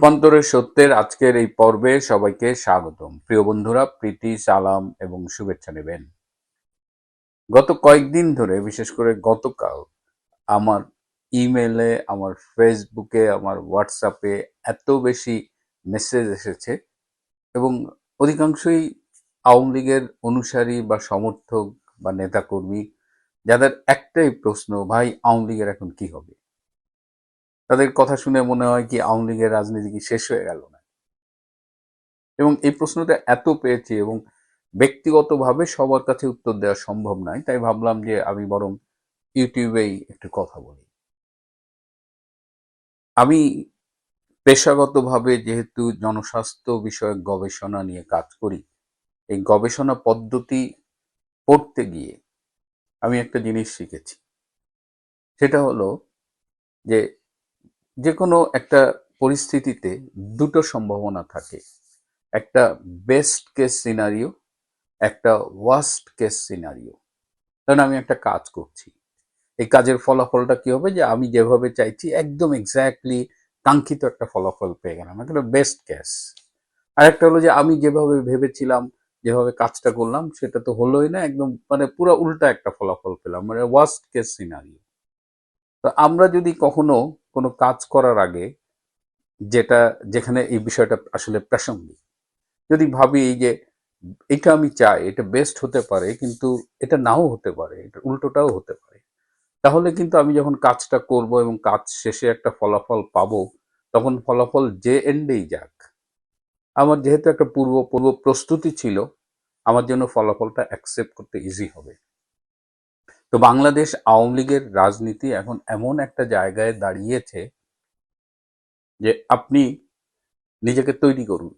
রূপান্তরের সত্যের আজকের এই পর্বে সবাইকে স্বাগতম। প্রিয় বন্ধুরা, প্রীতি, সালাম এবং শুভেচ্ছা নেবেন। গত কয়েকদিন ধরে, বিশেষ করে গতকাল, আমার ইমেলে, আমার ফেসবুকে, আমার হোয়াটসঅ্যাপে এত বেশি মেসেজ এসেছে এবং অধিকাংশই আওয়ামী লীগের অনুসারী বা সমর্থক বা নেতাকর্মী, যাদের একটাই প্রশ্ন, ভাই, আওয়ামী লীগের এখন কি হবে? তাদের কথা শুনে মনে হয় কি আওয়ামী লীগের রাজনীতি কি শেষ হয়ে গেল না? এবং এই প্রশ্নটা এত পেয়েছি এবং ব্যক্তিগতভাবে সবার কাছে উত্তর দেওয়া সম্ভব নয় তাই ভাবলাম যে আমি বরং ইউটিউবেই একটু কথা বলি। আমি পেশাগতভাবে যেহেতু জনস্বাস্থ্য বিষয়ক গবেষণা নিয়ে কাজ করি, এই গবেষণা পদ্ধতি পড়তে গিয়ে আমি একটা জিনিস শিখেছি। সেটা হলো যে যে কোনো একটা পরিস্থিতিতে দুটো সম্ভাবনা থাকে। একটা বেস্ট কেস সিনারিও একটা ওয়ার্স্ট কেস সিনারিও কারণ আমি একটা কাজ করছি। এই কাজের ফলাফলটা কি হবে? যে আমি যেভাবে চাইছি, একদম এক্স্যাক্টলি কাঙ্ক্ষিত একটা ফলাফল পেয়ে গেলাম। একটা বেস্ট কেস আর একটা হলো যে আমি যেভাবে ভেবেছিলাম, যেভাবে কাজটা করলাম, সেটা তো হলোই না। একদম মানে পুরো উল্টা একটা ফলাফল পেলাম। মানে ওয়ার্স্ট কেস সিনারিও তো আমরা যদি কখনো কোনো কাজ করার আগে যেটা, যেখানে এই বিষয়টা আসলে প্রাসঙ্গিক, যদি ভাবি এই যে এটা আমি চাই, এটা বেস্ট হতে পারে, কিন্তু এটা নাও হতে পারে, এটা উল্টোটাও হতে পারে, তাহলে কিন্তু আমি যখন কাজটা করব এবং কাজ শেষে একটা ফলাফল পাবো, তখন ফলাফল যে এন্ডেই যাক, আমার যেহেতু একটা পূর্ব পূর্ব প্রস্তুতি ছিল, আমার জন্য ফলাফলটা অ্যাকসেপ্ট করতে ইজি হবে। তো বাংলাদেশ আওয়ামী লীগের রাজনীতি এখন এমন একটা জায়গায় দাঁড়িয়েছে যে আপনি নিজেকে তৈরি করুন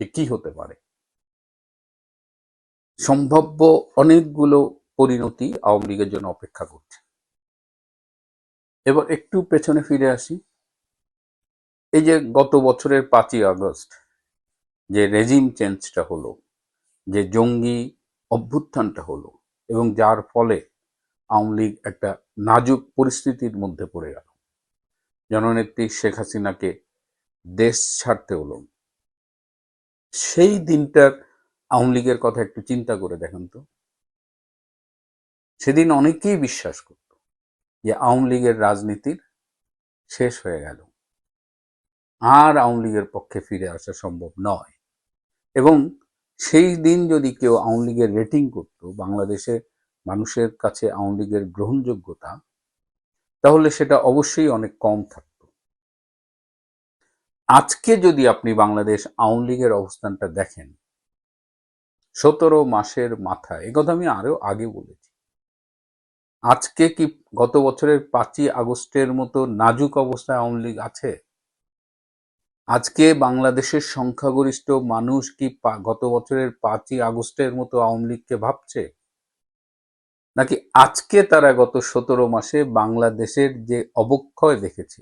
যে কি হতে পারে। সম্ভাব্য অনেকগুলো পরিণতি আওয়ামী লীগের জন্য অপেক্ষা করছে। এবার একটু পেছনে ফিরে আসি। এই যে গত বছরের পাঁচই আগস্ট যে রেজিম চেঞ্জটা হলো, যে জঙ্গি অভ্যুত্থানটা হলো এবং যার ফলে আওয়ামী লীগ একটা নাজুক পরিস্থিতির মধ্যে পড়ে গেল। জননেত্রী শেখ হাসিনাকে দেশ ছাড়তে হলো। সেই দিনটার আওয়ামী লীগের কথা একটু চিন্তা করে দেখেন তো। সেদিন অনেকেই বিশ্বাস করত যে আওয়ামী লীগের রাজনীতির শেষ হয়ে গেল। আর আওয়ামী লীগের পক্ষে ফিরে আসা সম্ভব নয়। এবং সেই দিন যদি কেউ আওয়ামী লীগের রেটিং করত, বাংলাদেশে মানুষের কাছে আওয়ামী লীগের গ্রহণযোগ্যতা, তাহলে সেটা অবশ্যই অনেক কম থাকত। আজকে যদি আপনি বাংলাদেশ আওয়ামী লীগের অবস্থানটা দেখেন, সতেরো মাসের মাথায় কথা আমি আরও আগে বলেছি, আজকে কি গত বছরের পাঁচই আগস্টের মতো নাজুক অবস্থায় আওয়ামী লীগ আছে? আজকে বাংলাদেশের সংখ্যাগরিষ্ঠ মানুষ কি গত বছরের পাঁচই আগস্টের মতো আওয়ামী লীগকে ভাবছে? নাকি আজকে তারা গত সতেরো মাসে বাংলাদেশের যে অবক্ষয় দেখেছে,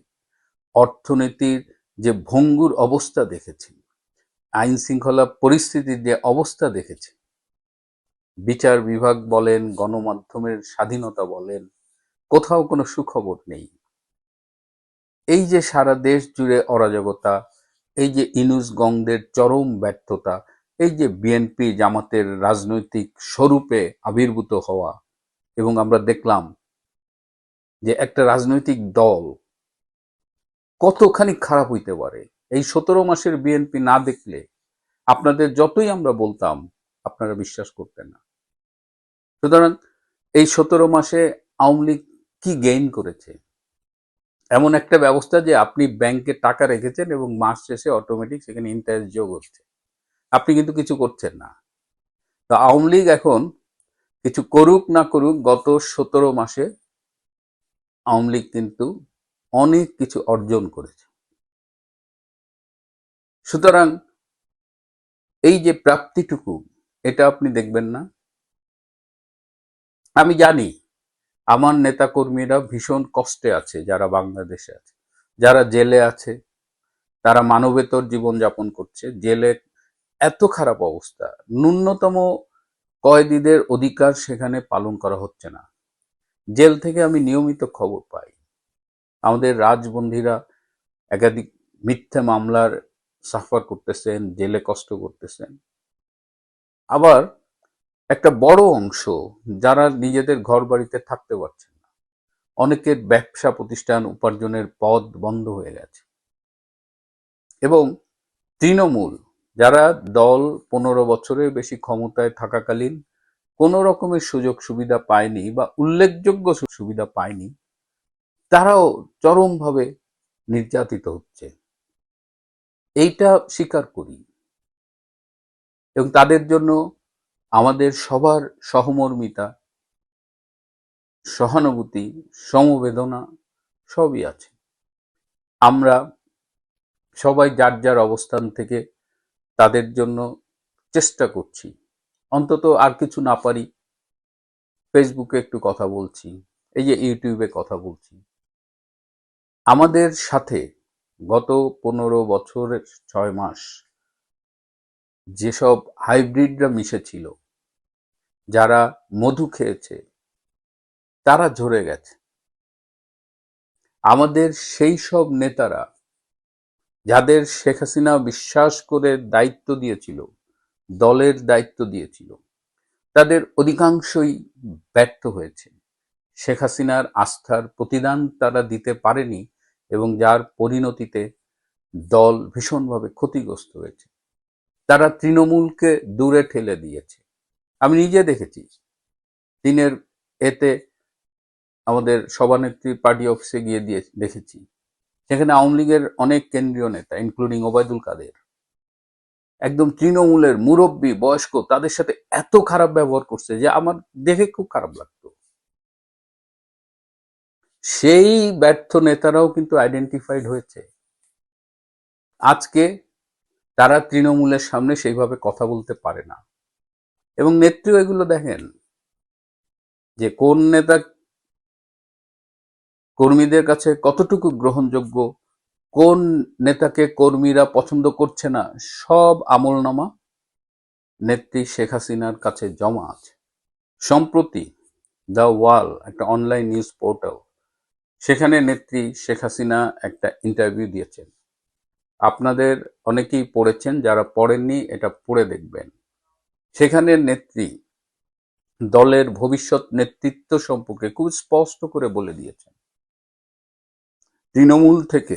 অর্থনীতির যে ভঙ্গুর অবস্থা দেখেছি আইন শৃঙ্খলা পরিস্থিতির যে অবস্থা দেখেছে, বিচার বিভাগ বলেন, গণমাধ্যমের স্বাধীনতা বলেন, কোথাও কোনো সুখবর নেই। এই যে সারা দেশ জুড়ে অরাজকতা এই যে ইনুস গংদের চরম ব্যর্থতা, এই যে বিএনপি জামাতের রাজনৈতিক স্বরূপে আবির্ভূত হওয়া এবং আমরা দেখলাম যে একটা রাজনৈতিক দল কতখানি খারাপ হইতে পারে। এই সতেরো মাসের বিএনপি না দেখলে আপনাদের যতই আমরা বলতাম, আপনারা বিশ্বাস করতেন না। সুতরাং এই সতেরো মাসে আওয়ামী লীগ কি গেইন করেছে? এমন একটা ব্যবস্থা যে আপনি ব্যাংকে টাকা রেখেছেন এবং মাস শেষে অটোমেটিক সেখানে ইন্টারেস্ট যোগ হচ্ছে। আপনি কিন্তু কিছু করছেন না। তো আওয়ামী লীগ এখন কিছু করুক না করুক গত সতেরো মাসে আওয়ামী লীগ কিন্তু অনেক কিছু অর্জন করেছে। সুতরাং এই যে প্রাপ্তিটুকু, এটা আপনি দেখবেন না। আমি জানি আমার নেতাকর্মীরা ভীষণ কষ্টে আছে, যারা বাংলাদেশে আছে। যারা জেলে আছে, তারা মানবেতর জীবনযাপন করছে। জেলে এত খারাপ অবস্থা। ন্যূনতম কয়েদিদের অধিকার সেখানে পালন করা হচ্ছে না। জেল থেকে আমি নিয়মিত খবর পাই। আমাদের রাজবন্দীরা একাধিক মিথ্যে মামলার সাফার করতেছেন, জেলে কষ্ট করতেছেন। আবার একটা বড় অংশ যারা নিজেদের ঘর বাড়িতে থাকতে পারছেন না। অনেকের ব্যবসা প্রতিষ্ঠান উপার্জনের পথ বন্ধ হয়ে গেছে। এবং তৃণমূল যারা দল পনেরো বছরের বেশি ক্ষমতায় থাকাকালীন কোনো রকমের সুযোগ সুবিধা পায়নি বা উল্লেখযোগ্য সুবিধা পায়নি, তারাও চরমভাবে নির্যাতিত হচ্ছে। এইটা স্বীকার করি। এবং তাদের জন্য আমাদের সবার সহমর্মিতা, সহানুভূতি, সমবেদনা সবই আছে। আমরা সবাই যার যার অবস্থান থেকে তাদের জন্য চেষ্টা করছি। অন্তত আর কিছু না পারি ফেসবুকে একটু কথা বলছি, এই যে ইউটিউবে কথা বলছি। আমাদের সাথে গত পনেরো বছরের ছয় মাস যেসব হাইব্রিডরা মিশেছিল যারা মধু খেয়েছে, তারা ঝরে গেছে। আমাদের সেই সব নেতারা যাদের শেখ হাসিনা বিশ্বাস করে দায়িত্ব দিয়েছিল, দলের দায়িত্ব দিয়েছিল, তাদের অধিকাংশই ব্যর্থ হয়েছে। শেখ হাসিনার আস্থার প্রতিদান তারা দিতে পারেনি এবং যার পরিণতিতে দল ভীষণভাবে ক্ষতিগ্রস্ত হয়েছে। তারা তৃণমূলকে দূরে ঠেলে দিয়েছে। আমি নিজে দেখেছি। দিনের এতে আমাদের সভানেত্রী পার্টি অফিসে গিয়ে দিয়ে দেখেছি। সেখানে আওয়ামী লীগের অনেক কেন্দ্রীয় নেতা ইনক্লুডিং ওবায়দুল কাদের। একদম তৃণমূলের মুরব্বী, বয়স্ক, তাদের সাথে এত খারাপ ব্যবহার করছে যে আমার দেখে খুব খারাপ লাগতো। সেই ব্যর্থ নেতারাও কিন্তু আইডেন্টিফাইড হয়েছে। আজকে তারা তৃণমূলের সামনে সেইভাবে কথা বলতে পারে না। এবং নেত্রী এগুলো দেখেন, যে কোন নেতা কর্মীদের কাছে কতটুকু গ্রহণযোগ্য, কোন নেতাকে কর্মীরা পছন্দ করছে না, সব আমলনামা নেত্রী শেখ হাসিনার কাছে জমা আছে। সম্প্রতি দ্য ওয়াল, একটা অনলাইন নিউজ পোর্টাল, সেখানে নেত্রী শেখ হাসিনা একটা ইন্টারভিউ দিয়েছেন। আপনাদের অনেকেই পড়েছেন, যারা পড়েননি, এটা পড়ে দেখবেন। সেখানে নেত্রী দলের ভবিষ্যৎ নেতৃত্ব সম্পর্কে খুব স্পষ্ট করে বলে দিয়েছেন। তৃণমূল থেকে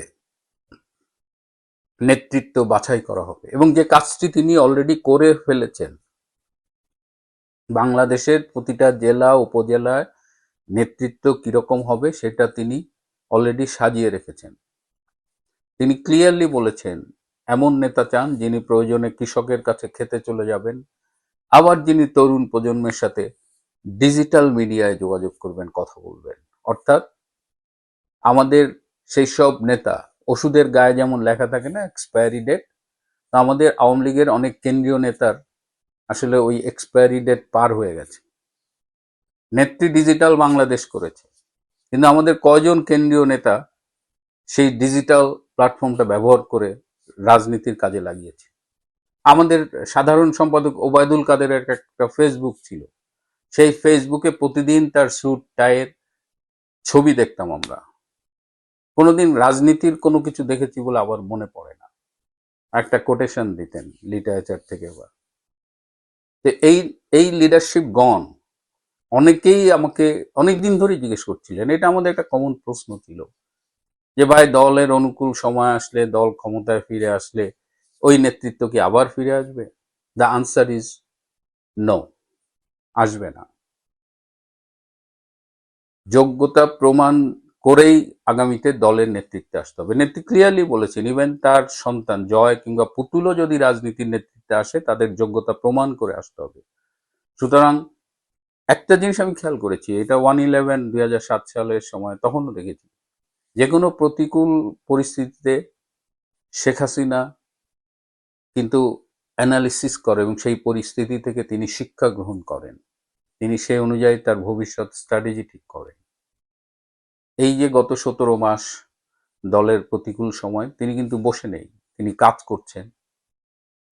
নেতৃত্ব বাছাই করা হবে এবং যে কাজটি তিনি অলরেডি করে ফেলেছেন, বাংলাদেশের প্রতিটা জেলা, উপজেলায় নেতৃত্ব কীরকম হবে সেটা তিনি অলরেডি সাজিয়ে রেখেছেন। তিনি ক্লিয়ারলি বলেছেন, এমন নেতা চান যিনি প্রয়োজনে কৃষকের কাছে খেতে চলে যাবেন আবার যিনি তরুণ প্রজন্মের সাথে ডিজিটাল মিডিয়ায় যোগাযোগ করবেন, কথা বলবেন। অর্থাৎ আমাদের সেই সব নেতা, ওষুধের গায়ে যেমন লেখা থাকে না এক্সপায়ারি ডেট তো আমাদের আওয়ামী লীগের অনেক কেন্দ্রীয় নেতার আসলে ওই এক্সপায়ারি ডেট পার হয়ে গেছে। নেত্রী ডিজিটাল বাংলাদেশ করেছে। কিন্তু আমাদের কয়জন কেন্দ্রীয় নেতা সেই ডিজিটাল প্ল্যাটফর্মটা ব্যবহার করে রাজনীতির কাজে লাগিয়েছে? আমাদের সাধারণ সম্পাদক ওবায়দুল কাদেরের একটা ফেসবুক ছিল। সেই ফেসবুকে প্রতিদিন তার স্যুট টাইয়ের ছবি দেখতাম আমরা। কোনোদিন রাজনীতির কোনো কিছু দেখেছি বলে আবার মনে পড়ে না। একটা কোটেশন দিতেন লিটারেচার থেকে বা তো এই এই লিডারশিপ গণ অনেকেই আমাকে অনেক দিন ধরেই জিজ্ঞেস করছিলেন। এটা আমাদের একটা কমন প্রশ্ন ছিল। যে ভাই, দলের অনুকূল সময় আসলে, দল ক্ষমতায় ফিরে আসলে ওই নেতৃত্ব কি আবার ফিরে আসবে? দ্য আনসার ইজ নো আসবে না। যোগ্যতা প্রমাণ করেই আগামীতে দলের নেতৃত্বে আসতে হবে। নেত্রী ক্লিয়ারলি বলেছেন ইভেন তার সন্তান জয় কিংবা পুতুলও যদি রাজনীতির নেতৃত্বে আসে, তাদের যোগ্যতা প্রমাণ করে আসতে হবে। সুতরাং একটা জিনিস আমি খেয়াল করেছি, এটা ওয়ান ইলেভেন দুই সাত সালের সময় তখনও দেখেছি। যে কোনো প্রতিকূল পরিস্থিতিতে শেখ হাসিনা কিন্তু অ্যানালিসিস করে এবং সেই পরিস্থিতি থেকে তিনি শিক্ষা গ্রহণ করেন। তিনি সেই অনুযায়ী তার ভবিষ্যৎ স্ট্র্যাটেজি ঠিক করেন। এই যে গত সতেরো মাস দলের প্রতিকূল সময়, তিনি কিন্তু বসে নেই, তিনি কাজ করছেন।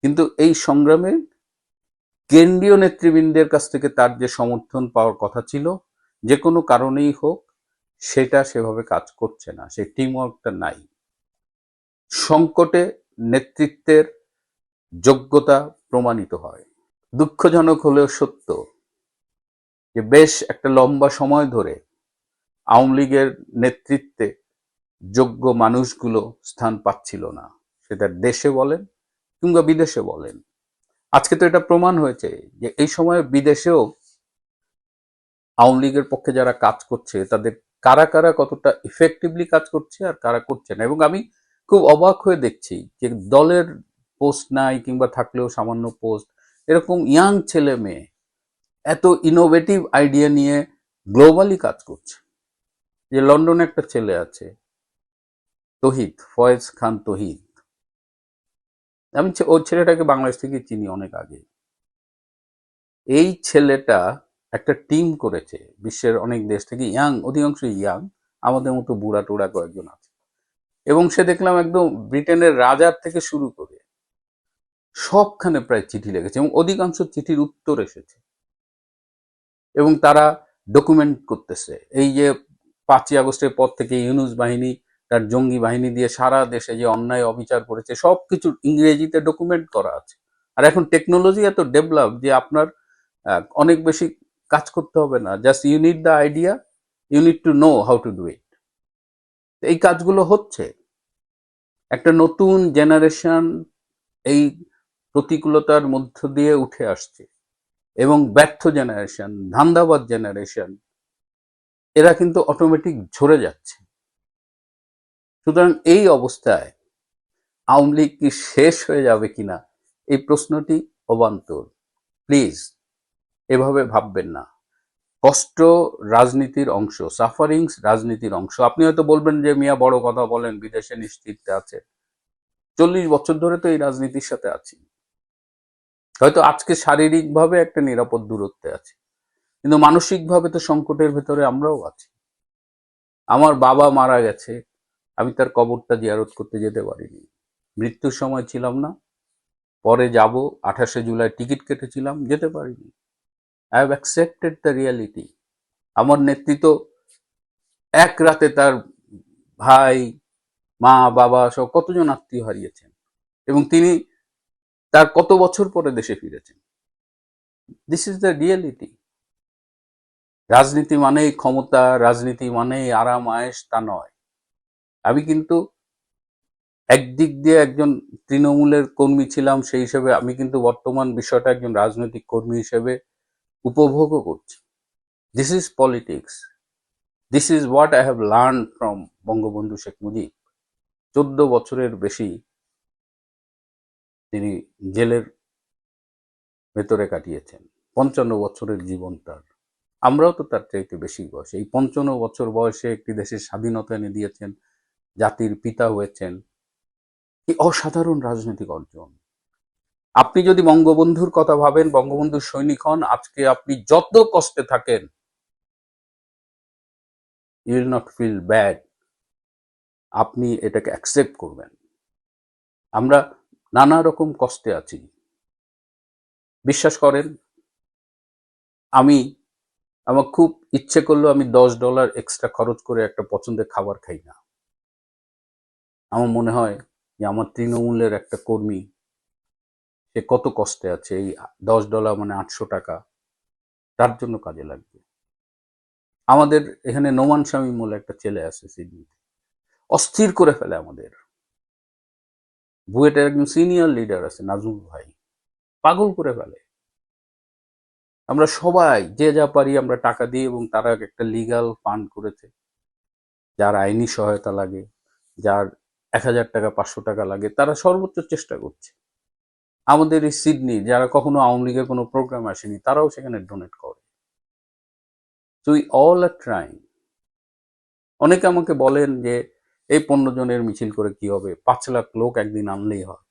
কিন্তু এই সংগ্রামে কেন্দ্রীয় নেতৃবৃন্দের কাছ থেকে তার যে সমর্থন পাওয়ার কথা ছিল, যে কোনো কারণেই হোক, সেটা সেভাবে কাজ করছে না সেই টিম ওয়ার্কটা নাই। সংকটে নেতৃত্বের যোগ্যতা প্রমাণিত হয়। দুঃখজনক হলেও সত্য যে বেশ একটা লম্বা সময় ধরে আওয়ামী লীগের নেতৃত্বে যোগ্য মানুষগুলো স্থান পাচ্ছিল না। সেটা দেশে বলেন কিংবা বিদেশে বলেন। আজকে তো এটা প্রমাণ হয়েছে যে এই সময়ে বিদেশেও আওয়ামী লীগের পক্ষে যারা কাজ করছে, তাদের কারা কারা কতটা ইফেক্টিভলি কাজ করছে আর কারা করছে না। এবং আমি খুব অবাক হয়ে দেখছি যে দলের পোস্ট নাই কিংবা থাকলেও সামান্য পোস্ট এরকম ইয়াং ছেলে মেয়ে এত ইনোভেটিভ আইডিয়া নিয়ে গ্লোবালি কাজ করছে। যে লন্ডনে একটা ছেলে আছে তহিদ ফয়েজ খান তহিদ আমি ওই ছেলেটাকে বাংলাদেশ থেকে চিনি অনেক আগে। এই ছেলেটা একটা টিম করেছে, বিশ্বের অনেক দেশ থেকে ইয়াং অধিকাংশ ইয়াং আমাদের মতো বুড়া টুড়া কয়েকজন আছে। এবং সে দেখলাম একদম ব্রিটেনের রাজার থেকে শুরু করে সবখানে প্রায় চিঠি লেগেছে এবং অধিকাংশ চিঠির উত্তর এসেছে। এবং তারা ডকুমেন্ট করতেছে। এই যে পাঁচই আগস্টের পর থেকে ইউনুস বাহিনী, তার জঙ্গি বাহিনী দিয়ে সারা দেশে যে অন্যায় অবিচার করেছে, সবকিছু ইংরেজিতে ডকুমেন্ট করা আছে। আর এখন টেকনোলজি এত ডেভেলপ যে আপনার অনেক বেশি কাজ করতে হবে না। Just you need the idea you need to know how to do it এই কাজগুলো হচ্ছে। একটা নতুন জেনারেশন এই প্রতিকূলতার মধ্য দিয়ে উঠে আসছে। এবং ব্যর্থ জেনারেশন ধান্দাবাদ জেনারেশন এরা কিন্তু অটোমেটিক ঝরে যাচ্ছে। সুতরাং এই অবস্থায় আওয়ামী লীগ কি শেষ হয়ে যাবে কিনা, এই প্রশ্নটি অবান্তর। প্লিজ এভাবে ভাববেন না। কষ্ট রাজনীতির অংশ সাফারিংস রাজনীতির অংশ। আপনি হয়তো বলবেন যে, মিয়া, বড় কথা বলেন, বিদেশে নিশ্চিত আছে। চল্লিশ বছর ধরে তো এই রাজনীতির সাথে আছি। হয়তো আজকে শারীরিকভাবে একটা নিরাপদ দূরত্বে আছে। কিন্তু মানসিকভাবে তো সংকটের ভেতরে আমরাও আছি। আমার বাবা মারা গেছে, আমি তার কবরটা জিয়ারত করতে যেতে পারিনি। মৃত্যুর সময় ছিলাম না, পরে যাব, আঠাশে জুলাই টিকিট কেটেছিলাম, যেতে পারিনি। I have accepted the reality আমার নেতৃত্ব এক রাতে তার ভাই, মা, বাবা সব কতজন আত্মীয় হারিয়েছেন। এবং তিনি তার কত বছর পরে দেশে ফিরেছেন? দিস ইজ দ্য রিয়েলিটি রাজনীতি মানেই ক্ষমতা, রাজনীতি মানেই আরাম আয়েস তা নয়। আমি কিন্তু একদিক দিয়ে একজন তৃণমূলের কর্মী ছিলাম, সেই হিসেবে আমি কিন্তু বর্তমান বিষয়টা একজন রাজনৈতিক কর্মী হিসেবে উপভোগও করছি। This is politics this is what I have learn from Bangabandhu Sheikh Mujib. চোদ্দ বছরের বেশি তিনি জেলের ভেতরে কাটিয়েছেন। পঞ্চান্ন বছরের জীবন তার। আমরাও তো তার চাইতে বেশি বয়স। এই পঞ্চান্ন বছর বয়সে একটি দেশের স্বাধীনতা এনে দিয়েছেন, জাতির পিতা হয়েছেন। কি অসাধারণ রাজনৈতিক অর্জন। আপনি যদি বঙ্গবন্ধুর কথা ভাবেন, বঙ্গবন্ধুর সৈনিক হন, আজকে আপনি যত কষ্টে থাকেন you will not feel bad আপনি এটাকে অ্যাকসেপ্ট করবেন। আমরা নানা রকম কষ্টে আছি। বিশ্বাস করেন, আমি, আমার খুব ইচ্ছে করল আমি দশ ডলার এক্সট্রা খরচ করে একটা পছন্দের খাবার খাই না। আমার মনে হয় যে আমার তৃণমূলের একটা কর্মী, সে কত কষ্টে আছে এই দশ ডলার মানে আটশো টাকা, তার জন্য কাজে লাগবে। আমাদের এখানে নোমান স্বামী বলে একটা ছেলে আছে সিডনিতে। অস্থির করে ফেলে আমাদের। বুয়েটের একজন সিনিয়র লিডার আছে, নাজমুল ভাই। পাগল করে ফেলে। আমরা সবাই যে যা পারি আমরা টাকা দিই এবং তারা একটা লিগাল ফান্ড করেছে। যার আইনি সহায়তা লাগে, যার এক হাজার টাকা, পাঁচশো টাকা লাগে, তারা সর্বোচ্চ চেষ্টা করছে। আমাদের এই সিডনি, যারা কখনো আওয়ামী লীগের কোনো প্রোগ্রাম আসেনি, তারাও সেখানে ডোনেট করে। উই অল আর ট্রাইং অনেকে আমাকে বলেন যে এই পনেরো জনের মিছিল করে কি হবে? পাঁচ লাখ লোক একদিন আনলেই হয়।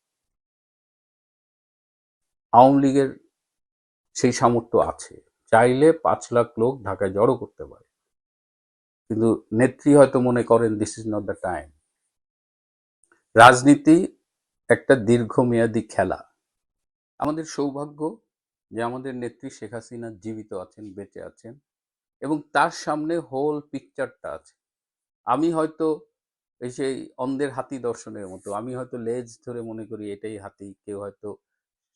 আওয়ামী লীগের সেই সামর্থ্য আছে। চাইলে পাঁচ লাখ লোক ঢাকায় জড়ো করতে পারে। কিন্তু নেত্রী হয়তো মনে করেন this is not the time রাজনীতি একটা দীর্ঘমেয়াদী খেলা। আমাদের সৌভাগ্য যে আমাদের নেত্রী শেখ হাসিনা জীবিত আছেন, বেঁচে আছেন এবং তার সামনে হোল পিকচারটা আছে। আমি হয়তো এই সেই অন্ধের হাতি দর্শনের মতো। আমি হয়তো লেজ ধরে মনে করি এটাই হাতি, কেউ হয়তো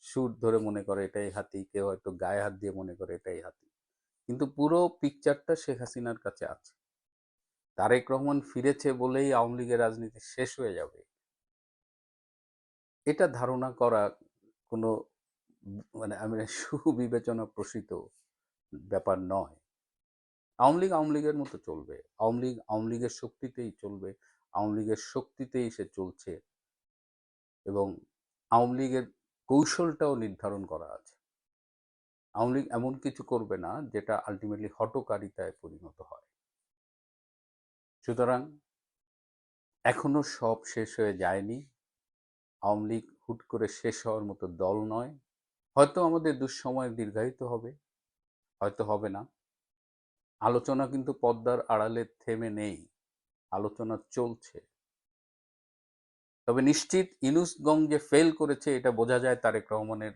সুর ধরে মনে করে এটাই হাতি, কেউ হয়তো গায়ে হাত দিয়ে মনে করে এটাই হাতি। কিন্তু পুরো পিকচারটা শেখ হাসিনার কাছে আছে। তারেক রহমান ফিরেছে বলেই আওয়ামী লীগের রাজনীতি শেষ হয়ে যাবে। এটা ধারণা করা কোনো মানে আমি সুবিবেচনা প্রসিত ব্যাপার নয়। আওয়ামী লীগ আওয়ামী লীগের মতো চলবে। আওয়ামী লীগ, আওয়ামী লীগের শক্তিতেই চলবে। আওয়ামী লীগের শক্তিতেই সে চলছে এবং আওয়ামী লীগের কৌশলটাও নির্ধারণ করা আছে। আওয়ামী লীগ এমন কিছু করবে না যেটা আলটিমেটলি হটকারিতায় পরিণত হয়। সুতরাং এখনও সব শেষ হয়ে যায়নি। আওয়ামী লীগ হুট করে শেষ হওয়ার মতো দল নয়। হয়তো আমাদের দুঃসময় দীর্ঘায়িত হবে, হয়তো হবে না। আলোচনা কিন্তু পদ্মার আড়ালে থেমে নেই। আলোচনা চলছে। তবে নিশ্চিত ইনুসগং যে ফেল করেছে, এটা বোঝা যায় তারেক রহমানের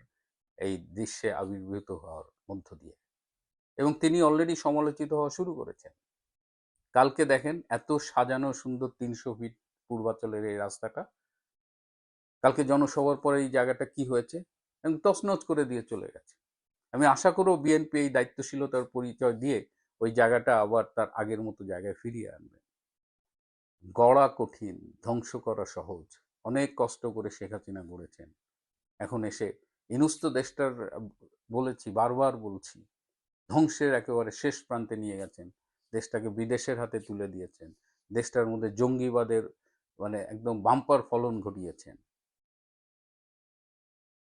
এই দৃশ্যে আবির্ভূত হওয়ার মধ্য দিয়ে। এবং তিনি অলরেডি সমালোচিত হওয়া শুরু করেছেন। কালকে দেখেন এত সাজানো সুন্দর তিনশো ফিট পূর্বাচলের এই রাস্তাটা। কালকে জনসভার পরে এই জায়গাটা কি হয়েছে? এবং তছনছ করে দিয়ে চলে গেছে। আমি আশা করব বিএনপি এই দায়িত্বশীলতার পরিচয় দিয়ে ওই জায়গাটা আবার তার আগের মতো জায়গায় ফিরিয়ে আনবে। গড়া কঠিন, ধ্বংস করা সহজ। অনেক কষ্ট করে শেখ হাসিনা গড়েছেন। এখন এসে ইনুস্ত দেশটার, বলেছি, বারবার বলছি, ধ্বংসের একেবারে শেষ প্রান্তে নিয়ে গেছেন। দেশটাকে বিদেশের হাতে তুলে দিয়েছেন। দেশটার মধ্যে জঙ্গিবাদের মানে একদম বাম্পার ফলন ঘটিয়েছেন।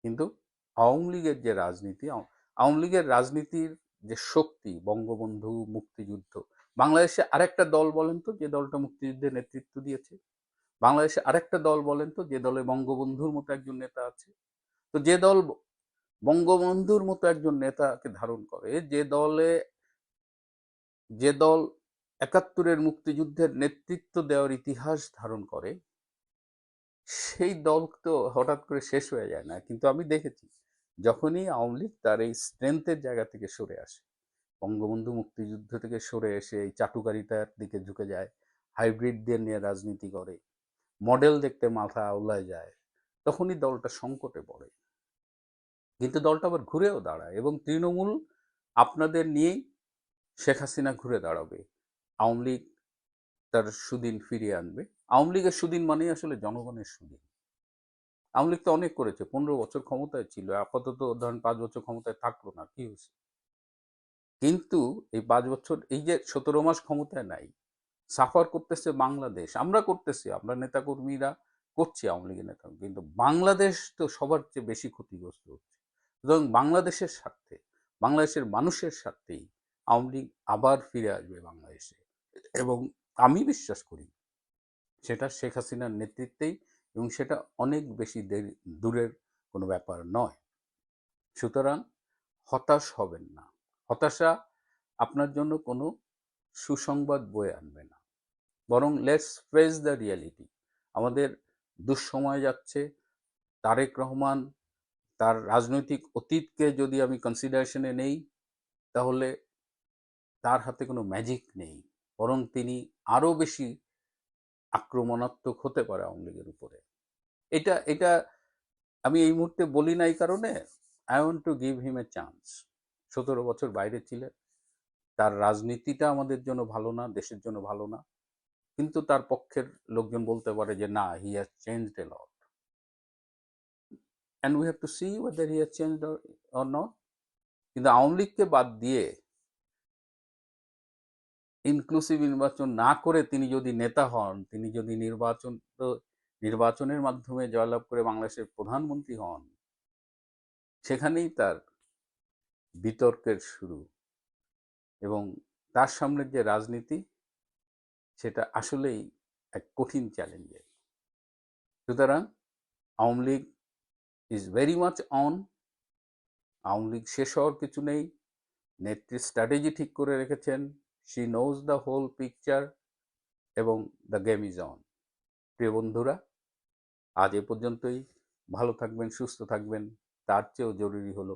কিন্তু আওয়ামী লীগের যে রাজনীতি আওয়ামী লীগের রাজনীতির যে শক্তি, বঙ্গবন্ধু, মুক্তিযুদ্ধ বাংলাদেশে আরেকটা দল বলেন তো, যে দলটা মুক্তিযুদ্ধের নেতৃত্ব দিয়েছে। বাংলাদেশে আরেকটা দল বলেন তো, যে দলে বঙ্গবন্ধুর মতো একজন নেতা আছে। তো যে দল বঙ্গবন্ধুর মতো একজন নেতাকে ধারণ করে, যে দলে, যে দল একাত্তরের মুক্তিযুদ্ধের নেতৃত্ব দেওয়ার ইতিহাস ধারণ করে, সেই দল তো হঠাৎ করে শেষ হয়ে যায় না। কিন্তু আমি দেখেছি, যখনই আওয়ামী লীগ তার এই স্ট্রেংথের জায়গা থেকে সরে আসে বঙ্গবন্ধু মুক্তিযুদ্ধ থেকে সরে এসে এই চাটুকারিতার দিকে ঝুঁকে যায় হাইব্রিডদের নিয়ে রাজনীতি করে মডেল দেখতে মাথা আওলায় যায়, তখনই দলটা সংকটে পড়ে। কিন্তু দলটা আবার ঘুরেও দাঁড়ায় এবং তৃণমূল আপনাদের নিয়েই শেখ হাসিনা ঘুরে দাঁড়াবে। আওয়ামী লীগ তার সুদিন ফিরিয়ে আনবে। আওয়ামী লীগের সুদিন মানেই আসলে জনগণের সুদিন। আওয়ামী লীগ তো অনেক করেছে, পনেরো বছর ক্ষমতায় ছিল, আপাতত ধরেন পাঁচ বছর ক্ষমতায় থাকল না, কি হয়েছে? কিন্তু এই পাঁচ বছর, এই যে সতেরো মাস ক্ষমতায় নাই, সাফার করতেছে বাংলাদেশ, আমরা করতেছি, আমরা নেতাকর্মীরা করছি, আওয়ামী লীগের নেতা, কিন্তু বাংলাদেশ তো সবার চেয়ে বেশি ক্ষতিগ্রস্ত হচ্ছে। সুতরাং বাংলাদেশের স্বার্থে, বাংলাদেশের মানুষের স্বার্থেই আওয়ামী লীগ আবার ফিরে আসবে বাংলাদেশে। এবং আমি বিশ্বাস করি, সেটা শেখ হাসিনার নেতৃত্বেই এবং সেটা অনেক বেশি দেরি, দূরের কোনো ব্যাপার নয়। সুতরাং হতাশ হবেন না। হতাশা আপনার জন্য কোনো সুসংবাদ বয়ে আনবে না। বরং লেটস ফেস দ্য রিয়ালিটি আমাদের দুঃসময় যাচ্ছে। তারেক রহমান তার রাজনৈতিক অতীতকে যদি আমি কনসিডারেশনে নেই, তাহলে তার হাতে কোনো ম্যাজিক নেই। বরং তিনি আরও বেশি আক্রমণাত্মক হতে পারে আওয়ামী লীগের উপরে। এটা এটা আমি এই মুহূর্তে বলি না এই কারণে। I want to give him a chance সতেরো বছর বাইরে ছিলেন। তার রাজনীতিটা আমাদের জন্য ভালো না, দেশের জন্য ভালো না। কিন্তু তার পক্ষের লোকজন বলতে পারে যে, না he has changed a lot and we have to see whether he has change or not কিন্তু আওয়ামী লীগকে বাদ দিয়ে ইনক্লুসিভ নির্বাচন না করে তিনি যদি নেতা হন, তিনি যদি নির্বাচন, নির্বাচনের মাধ্যমে জয়লাভ করে বাংলাদেশের প্রধানমন্ত্রী হন, সেখানেই তার বিতর্কের শুরু। এবং তার সামনের যে রাজনীতি, সেটা আসলেই এক কঠিন চ্যালেঞ্জের সুতরাং Awami League is very much on Awami League শেষ হওয়ার কিছু নেই। নেত্রী স্ট্র্যাটেজি ঠিক করে রেখেছেন। She knows the whole picture এবং দ্য গেম ইজ অন প্রিয় বন্ধুরা, আজ এ পর্যন্তই। ভালো থাকবেন, সুস্থ থাকবেন। তার চেয়েও জরুরি হলো